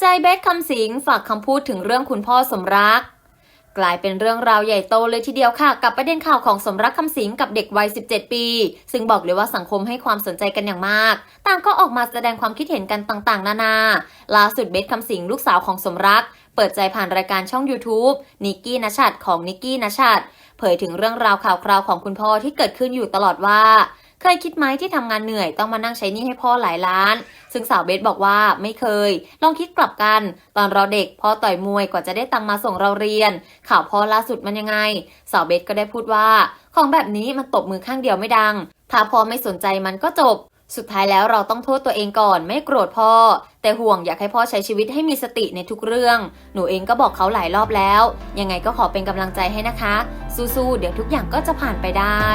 ใจเบสคำสิงฝากคำพูดถึงเรื่องคุณพ่อสมรัก กลายเป็นเรื่องราวใหญ่โตเลยทีเดียวค่ะ กับประเด็นข่าวของสมรักคำสิงกับเด็กวัย 17 ปี ซึ่งบอกเลยว่าสังคมให้ความสนใจกันอย่างมาก ต่างก็ออกมาแสดงความคิดเห็นกันต่างๆ นานาล่าสุดเบสคำสิงลูกสาวของสมรัก เปิดใจผ่านรายการช่อง YouTube นิกกี้นชัดของนิกกี้นชัดเผยถึงเรื่องราวข่าวคราวของคุณพ่อที่เกิดขึ้นอยู่ตลอดว่า เคยคิดไหมที่ทำงานเหนื่อยต้องมานั่งใช้หนี้ให้พ่อหลายล้าน ซึ่งสาวเบสบอกว่าไม่เคย ลองคิดกลับกัน ตอนเราเด็กพ่อต่อยมวยกว่าจะได้ตังมาส่งเราเรียน ข่าวพ่อล่าสุดมันยังไง สาวเบสก็ได้พูดว่า ของแบบนี้มันตบมือข้างเดียวไม่ดัง ถ้าพ่อไม่สนใจมันก็จบ สุดท้ายแล้วเราต้องโทษตัวเองก่อนไม่โกรธพ่อ แต่ห่วงอยากให้พ่อใช้ชีวิตให้มีสติในทุกเรื่อง หนูเองก็บอกเขาหลายรอบแล้ว ยังไงก็ขอเป็นกำลังใจให้นะคะ สู้ๆเดี๋ยวทุกอย่างก็จะผ่านไปได้